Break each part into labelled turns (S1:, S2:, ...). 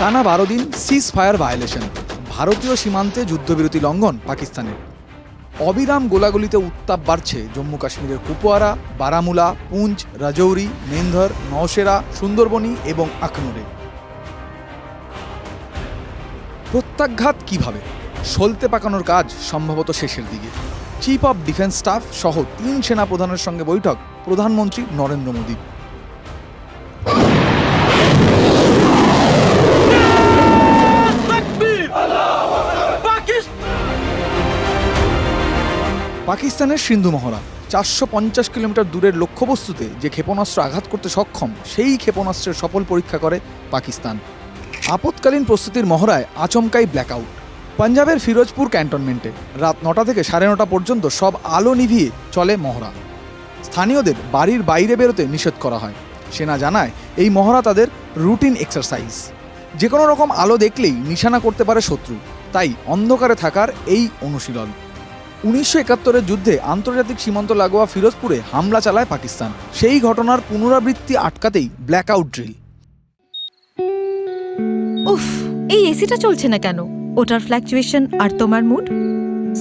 S1: টানা বারো দিন সিজ ফায়ার ভায়োলেশন ভারতীয় সীমান্তে যুদ্ধবিরতি লঙ্ঘন পাকিস্তানের। অবিরাম গোলাগুলিতে উত্তাপ বাড়ছে জম্মু কাশ্মীরের কুপওয়ারা, বারামুলা পুঞ্চ রাজৌরি মেন্ধর নওশেরা সুন্দরবনী এবং আখনুরে প্রত্যাঘাত কীভাবে? সলতে পাকানোর কাজ সম্ভবত শেষের দিকে। চিফ অফ ডিফেন্স স্টাফ সহ তিন সেনা প্রধানের সঙ্গে বৈঠক প্রধানমন্ত্রী নরেন্দ্র মোদী। পাকিস্তানের সিন্ধু মহড়া। চারশো পঞ্চাশ কিলোমিটার দূরের লক্ষ্যবস্তুতে যে ক্ষেপণাস্ত্র আঘাত করতে সক্ষম, সেই ক্ষেপণাস্ত্রের সফল পরীক্ষা করে পাকিস্তান। আপৎকালীন প্রস্তুতির মহড়ায় আচমকাই ব্ল্যাকআউট পাঞ্জাবের ফিরোজপুর ক্যান্টনমেন্টে রাত নটা থেকে সাড়ে নটা পর্যন্ত সব আলো নিভিয়ে চলে মহড়া। স্থানীয়দের বাড়ির বাইরে বেরোতে নিষেধ করা হয়। সেনা জানায়, এই মহড়া তাদের রুটিন এক্সারসাইজ যে কোনো রকম আলো দেখলেই নিশানা করতে পারে শত্রু। তাই অন্ধকারে থাকার এই অনুশীলন। উনিশশো একাত্তরের যুদ্ধে আন্তর্জাতিক সীমান্ত লাগোয়া ফিরোজপুরে হামলা চালায় পাকিস্তান। সেই ঘটনার পুনরাবৃত্তি আটকাতেই ব্ল্যাকআউট ড্রিল।
S2: উফ এই এসিটা চলছে না কেন? ওটার ফ্ল্যাকচুয়েশন আর তোমার মুড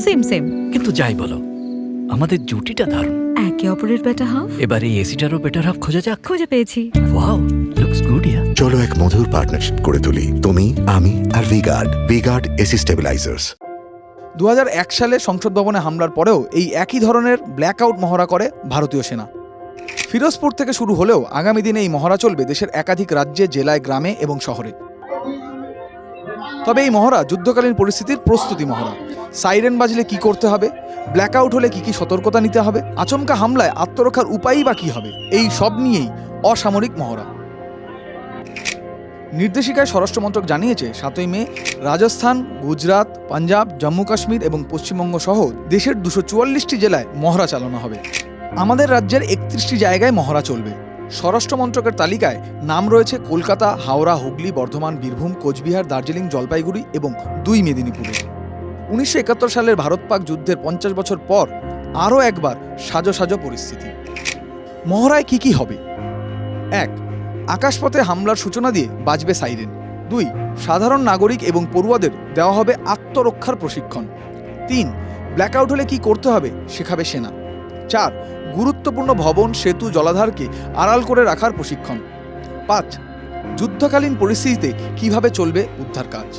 S2: সেম সেম
S3: কিন্তু যাই বলো আমাদের জুটিটা দারুণ।
S2: একে অপরের বেটার হাফ
S3: এবার এই এসিটারও বেটার হাফ খোঁজা যাক।
S2: খুঁজে পেয়েছি।
S3: ওয়াও লুকস গুড ইয়া
S4: চলো এক মধুর পার্টনারশিপ করে তুলি। তুমি আমি আর V Guard V Guard AC stabilisers
S1: দু হাজার এক সালে সংসদ ভবনে হামলার পরেও এই একই ধরনের ব্ল্যাকআউট মহড়া করে ভারতীয় সেনা। ফিরোজপুর থেকে শুরু হলেও আগামী দিনে এই মহড়া চলবে দেশের একাধিক রাজ্যে, জেলায়, গ্রামে এবং শহরে। তবে এই মহড়া যুদ্ধকালীন পরিস্থিতির প্রস্তুতি মহড়া। সাইরেন বাজলে কি করতে হবে? ব্ল্যাকআউট হলে কি কি সতর্কতা নিতে হবে? আচমকা হামলায় আত্মরক্ষার উপায়ই বা কী হবে? এই সব নিয়েই অসামরিক মহড়া। নির্দেশিকায় স্বরাষ্ট্রমন্ত্রক জানিয়েছে, সাতই মে রাজস্থান, গুজরাট, পাঞ্জাব, জম্মু কাশ্মীর এবং পশ্চিমবঙ্গ সহ দেশের দুশো চুয়াল্লিশটি জেলায় মহড়া চালানো হবে। আমাদের রাজ্যের একত্রিশটি জায়গায় মহড়া চলবে। স্বরাষ্ট্র মন্ত্রকের তালিকায় নাম রয়েছে কলকাতা, হাওড়া, হুগলি, বর্ধমান, বীরভূম, কোচবিহার, দার্জিলিং, জলপাইগুড়ি এবং দুই মেদিনীপুরে। উনিশশো একাত্তর সালের ভারত পাক যুদ্ধের পঞ্চাশ বছর পর আরও একবার সাজো সাজো পরিস্থিতি। মহড়ায় কি কি হবে? এক আকাশপথে হামলার সূচনা দিয়ে বাজবে সাইরেন। দুই, সাধারণ নাগরিক এবং পড়ুয়াদের দেওয়া হবে আত্মরক্ষার প্রশিক্ষণ। তিন ব্ল্যাকআউট হলে কি করতে হবে শেখাবে সেনা। চার, গুরুত্বপূর্ণ ভবন, সেতু, জলাধারকে আড়াল করে রাখার প্রশিক্ষণ। পাঁচ, যুদ্ধকালীন পরিস্থিতিতে কীভাবে চলবে উদ্ধার কাজ।